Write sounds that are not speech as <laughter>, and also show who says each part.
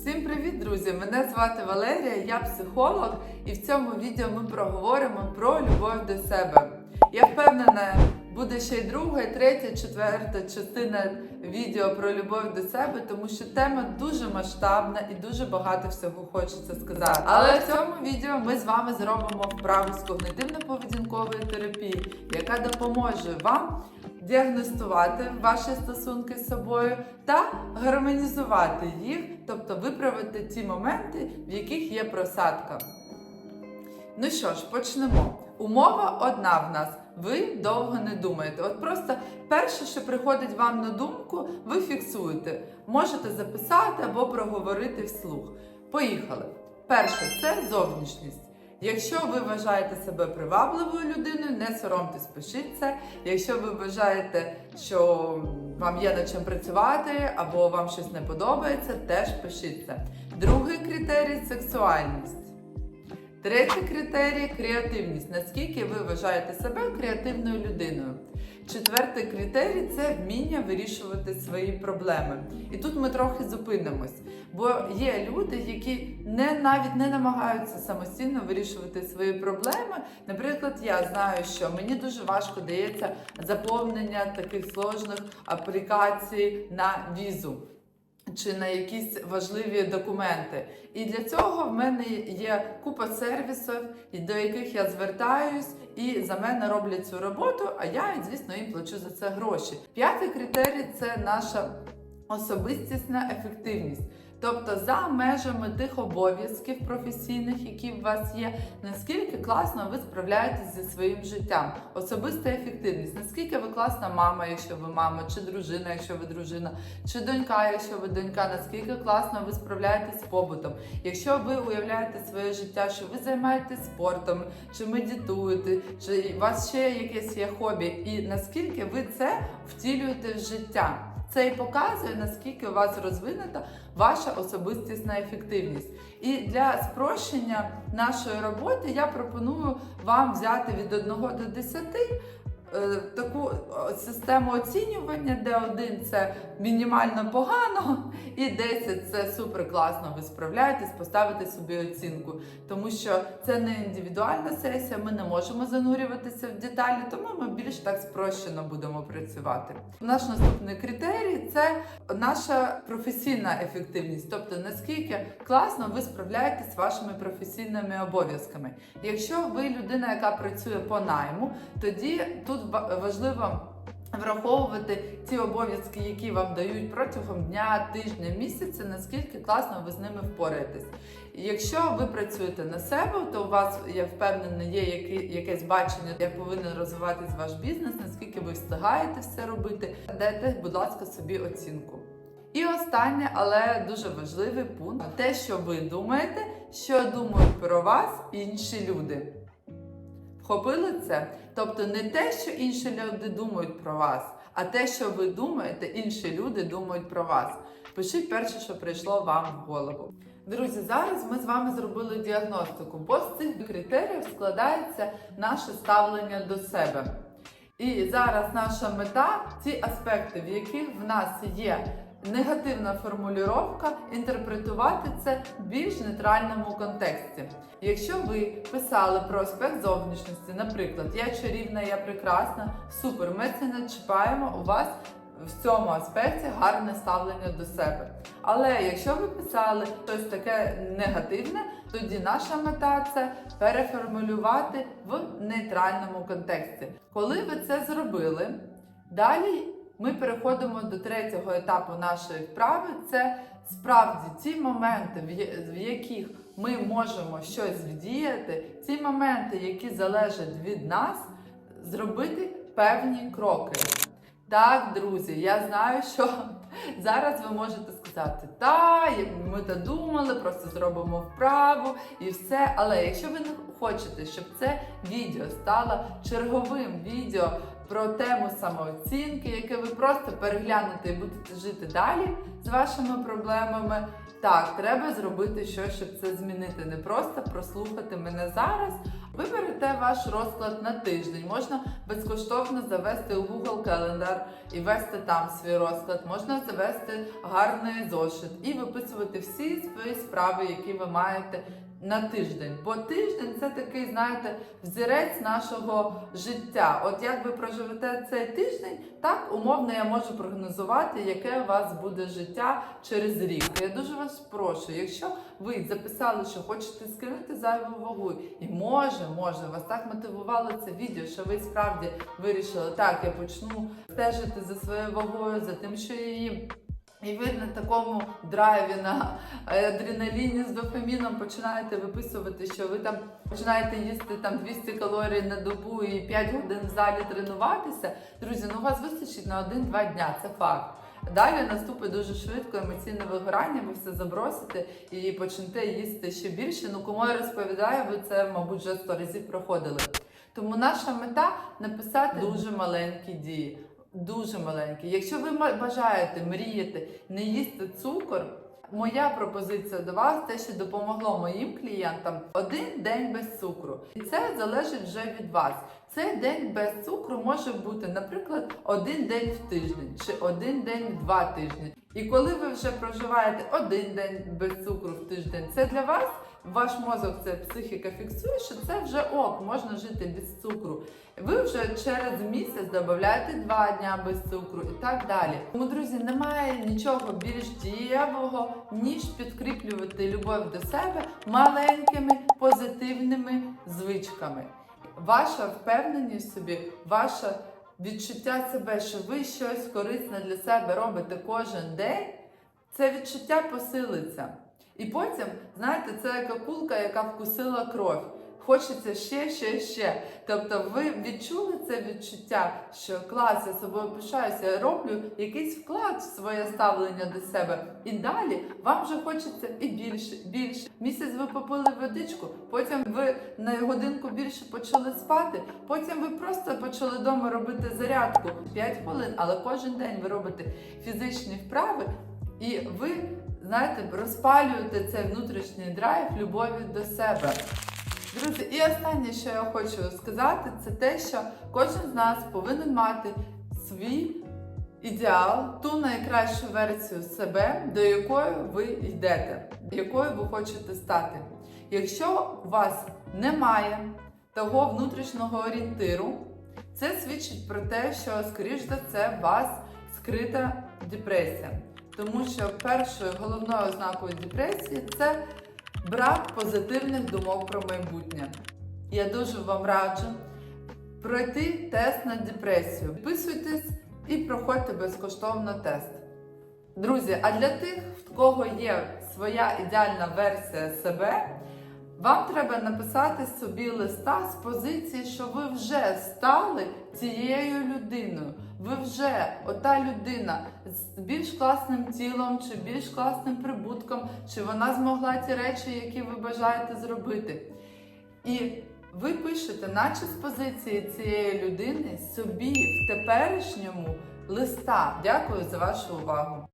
Speaker 1: Всім привіт, друзі! Мене звати Валерія, я психолог, і в цьому відео ми проговоримо про любов до себе. Я впевнена, буде ще й друга, і третя, четверта частина відео про любов до себе, тому що тема дуже масштабна і дуже багато всього хочеться сказати. Але в цьому відео ми з вами зробимо вправу з когнитивно-поведінкової терапії, яка допоможе вам діагностувати ваші стосунки з собою та гармонізувати їх, тобто виправити ті моменти, в яких є просадка. Ну що ж, почнемо. Умова одна в нас. Ви довго не думаєте. От просто перше, що приходить вам на думку, ви фіксуєте. Можете записати або проговорити вслух. Поїхали. Перше це зовнішність. Якщо ви вважаєте себе привабливою людиною, не соромтесь, пишіть це. Якщо ви вважаєте, що вам є над чим працювати або вам щось не подобається, теж пишіть це. Другий критерій сексуальність. Третій критерій креативність. Наскільки ви вважаєте себе креативною людиною? Четвертий критерій це вміння вирішувати свої проблеми. І тут ми трохи зупинимось, бо є люди, які не навіть не намагаються самостійно вирішувати свої проблеми. Наприклад, я знаю, що мені дуже важко дається заповнення таких сложних аплікацій на візу. Чи на якісь важливі документи. І для цього в мене є купа сервісів, до яких я звертаюсь, і за мене роблять цю роботу, а я, звісно, їм плачу за це гроші. П'ятий критерій це наша особистісна ефективність. Тобто за межами тих обов'язків професійних, які в вас є, наскільки класно ви справляєтесь зі своїм життям, особиста ефективність, наскільки ви класна мама, якщо ви мама, чи дружина, якщо ви дружина, чи донька, якщо ви донька, наскільки класно ви справляєтесь з побутом. Якщо ви уявляєте своє життя, що ви займаєтесь спортом, чи медитуєте, чи у вас ще якесь є хобі, і наскільки ви це втілюєте в життя. Це і показує, наскільки у вас розвинута ваша особистісна ефективність. І для спрощення нашої роботи я пропоную вам взяти від 1 до 10 е, таку е, систему оцінювання, де 1 це мінімально погано, і 10 це супер класно, ви справляєтесь, поставити собі оцінку. Тому що це не індивідуальна сесія, ми не можемо занурюватися в деталі, тому ми більш так спрощено будемо працювати. Наш наступний критерій це наша професійна ефективність, тобто наскільки класно ви справляєтесь з вашими професійними обов'язками. Якщо ви людина, яка працює по найму, тоді тут важливо. Враховувати ті обов'язки, які вам дають протягом дня, тижня, місяця, наскільки класно ви з ними впораєтесь. Якщо ви працюєте на себе, то у вас, я впевнена, є якесь бачення, як повинен розвиватись ваш бізнес, наскільки ви встигаєте все робити. Дайте, будь ласка, собі оцінку. І останнє, але дуже важливий пункт: те, що ви думаєте, що думають про вас інші люди. Вхопили це? Тобто не те, що інші люди думають про вас, а те, що ви думаєте, інші люди думають про вас. Пишіть перше, що прийшло вам в голову. Друзі, зараз ми з вами зробили діагностику, бо з цих критеріїв складається наше ставлення до себе. І зараз наша мета ці аспекти, в яких в нас є негативна формулювання, інтерпретувати це в більш нейтральному контексті. Якщо ви писали про аспект зовнішності, наприклад, я чарівна, я прекрасна, супер, ми це не чіпаємо, у вас в цьому аспекті гарне ставлення до себе. Але якщо ви писали щось таке негативне, тоді наша мета це переформулювати в нейтральному контексті. Коли ви це зробили, далі ми переходимо до третього етапу нашої вправи. Це справді ті моменти, в яких ми можемо щось вдіяти, ті моменти, які залежать від нас, зробити певні кроки. Так, друзі, я знаю, що <laughs> зараз ви можете сказати, та ми то думали, просто зробимо вправу і все. Але якщо ви не хочете, щоб це відео стало черговим відео про тему самооцінки, яке ви просто переглянете і будете жити далі з вашими проблемами, Так, треба зробити щось, щоб це змінити. Не просто прослухати мене зараз. Ви берете ваш розклад на тиждень. Можна безкоштовно завести у Google Calendar і вести там свій розклад. Можна завести гарний зошит і виписувати всі свої справи, які ви маєте на тиждень. Бо тиждень це такий, знаєте, взірець нашого життя. От як ви проживете цей тиждень, так умовно я можу прогнозувати, яке у вас буде життя через рік. Я дуже вас прошу, якщо ви записали, що хочете скинути зайву вагу, і може, може, вас так мотивувало це відео, що ви справді вирішили, так, я почну стежити за своєю вагою, за тим, що їм. І ви на такому драйві, на адреналіні з дофаміном починаєте виписувати, що ви там починаєте їсти там 200 калорій на добу і 5 годин в залі тренуватися. Друзі, ну у вас вистачить на 1-2 дня, це факт. Далі наступить дуже швидко емоційне вигорання, ви все забросите і почнете їсти ще більше. Ну кому я розповідаю, ви це, мабуть, вже 100 разів проходили. Тому наша мета написати дуже маленькі дії. Дуже маленькі. Якщо ви бажаєте мріяти не їсти цукор, моя пропозиція до вас, те, що допомогло моїм клієнтам, один день без цукру. І це залежить вже від вас. Цей день без цукру може бути, наприклад, один день в тиждень чи один день в два тижні. І коли ви вже проживаєте один день без цукру в тиждень, це для вас. Ваш мозок, це психіка фіксує, що це вже ок, можна жити без цукру. Ви вже через місяць додаєте два дня без цукру і так далі. Тому, друзі, немає нічого більш дієвого, ніж підкріплювати любов до себе маленькими позитивними звичками. Ваша впевненість в собі, ваше відчуття себе, що ви щось корисне для себе робите кожен день, це відчуття посилиться. І потім, знаєте, це як кулка, яка вкусила кров. Хочеться ще, ще, ще. Тобто ви відчули це відчуття, що клас, я собою пишаюся, я роблю якийсь вклад в своє ставлення до себе. І далі вам вже хочеться і більше, більше. Місяць ви попили водичку, потім ви на годинку більше почали спати, потім ви просто почали вдома робити зарядку 5 хвилин, але кожен день ви робите фізичні вправи, і ви знаєте, розпалюєте цей внутрішній драйв любові до себе. Друзі, і останнє, що я хочу сказати, це те, що кожен з нас повинен мати свій ідеал, ту найкращу версію себе, до якої ви йдете, якою ви хочете стати. Якщо у вас немає того внутрішнього орієнтиру, це свідчить про те, що, скоріш за це, у вас скрита депресія. Тому що першою головною ознакою депресії це брак позитивних думок про майбутнє. Я дуже вам раджу пройти тест на депресію. Підписуйтесь і проходьте безкоштовно тест. Друзі, а для тих, в кого є своя ідеальна версія себе, вам треба написати собі листа з позиції, що ви вже стали цією людиною. Ви вже ота людина з більш класним тілом, чи більш класним прибутком, чи вона змогла ті речі, які ви бажаєте зробити. І ви пишете, наче з позиції цієї людини, собі в теперішньому листа. Дякую за вашу увагу.